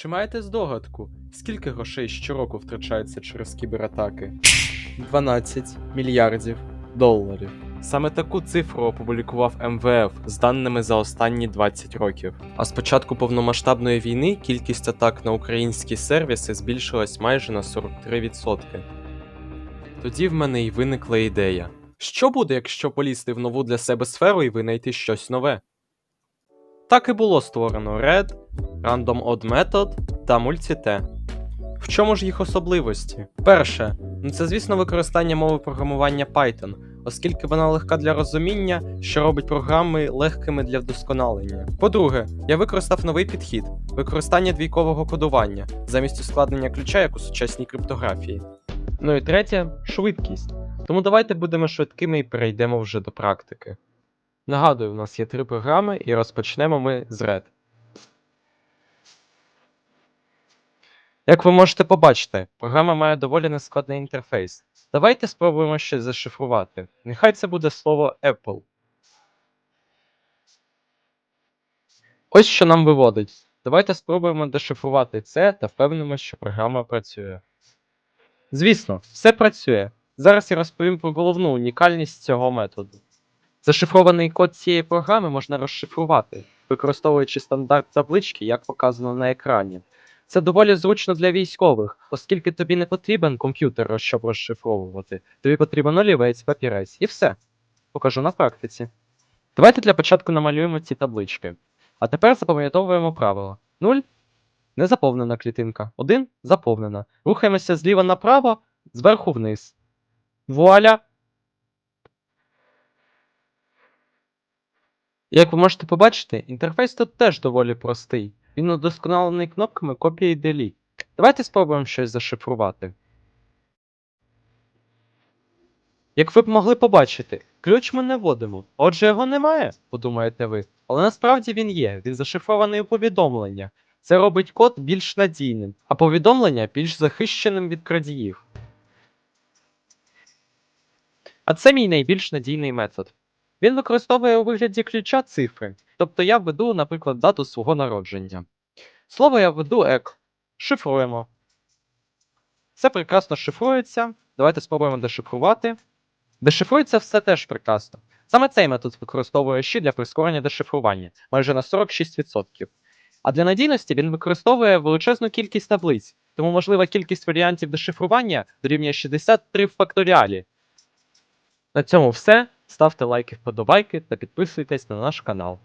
Чи маєте здогадку, скільки грошей щороку втрачається через кібератаки? 12 мільярдів доларів. Саме таку цифру опублікував МВФ з даними за останні 20 років. А з початку повномасштабної війни кількість атак на українські сервіси збільшилась майже на 43%. Тоді в мене й виникла ідея: що буде, якщо полізти в нову для себе сферу і винайти щось нове? Так і було створено Red, Random Odd Method та Multi-T. В чому ж їх особливості? Перше, ну це звісно використання мови програмування Python, оскільки вона легка для розуміння, що робить програми легкими для вдосконалення. По-друге, я використав новий підхід використання двійкового кодування замість ускладнення ключа, як у сучасній криптографії. Ну і третє швидкість. Тому давайте будемо швидкими і перейдемо вже до практики. Нагадую, у нас є три програми, і розпочнемо ми з Red. Як ви можете побачити, програма має доволі нескладний інтерфейс. Давайте спробуємо щось зашифрувати. Нехай це буде слово Apple. Ось що нам виводить. Давайте спробуємо дешифрувати це та впевнимося, що програма працює. Звісно, все працює. Зараз я розповім про головну унікальність цього методу. Зашифрований код цієї програми можна розшифрувати, використовуючи стандарт таблички, як показано на екрані. Це доволі зручно для військових, оскільки тобі не потрібен комп'ютер, щоб розшифровувати. Тобі потрібен олівець, папірець і все. Покажу на практиці. Давайте для початку намалюємо ці таблички. А тепер запам'ятовуємо правило. 0 не заповнена клітинка. 1 заповнена. Рухаємося зліва направо, зверху вниз. Вуаля! Як ви можете побачити, інтерфейс тут теж доволі простий. Він удосконалений кнопками копії Delete. Давайте спробуємо щось зашифрувати. Як ви б могли побачити, ключ ми не вводимо, отже його немає, подумаєте ви. Але насправді він є, він зашифрований у повідомлення. Це робить код більш надійним, а повідомлення більш захищеним від крадіїв. А це мій найбільш надійний метод. Він використовує у вигляді ключа цифри. Тобто я введу, наприклад, дату свого народження. Слово я введу ек. Шифруємо. Все прекрасно шифрується. Давайте спробуємо дешифрувати. Дешифрується все теж прекрасно. Саме цей метод використовує ще для прискорення дешифрування майже на 46%. А для надійності він використовує величезну кількість таблиць, тому можлива кількість варіантів дешифрування дорівнює 63 в факторіалі. На цьому все. Ставте лайки, вподобайки та підписуйтесь на наш канал.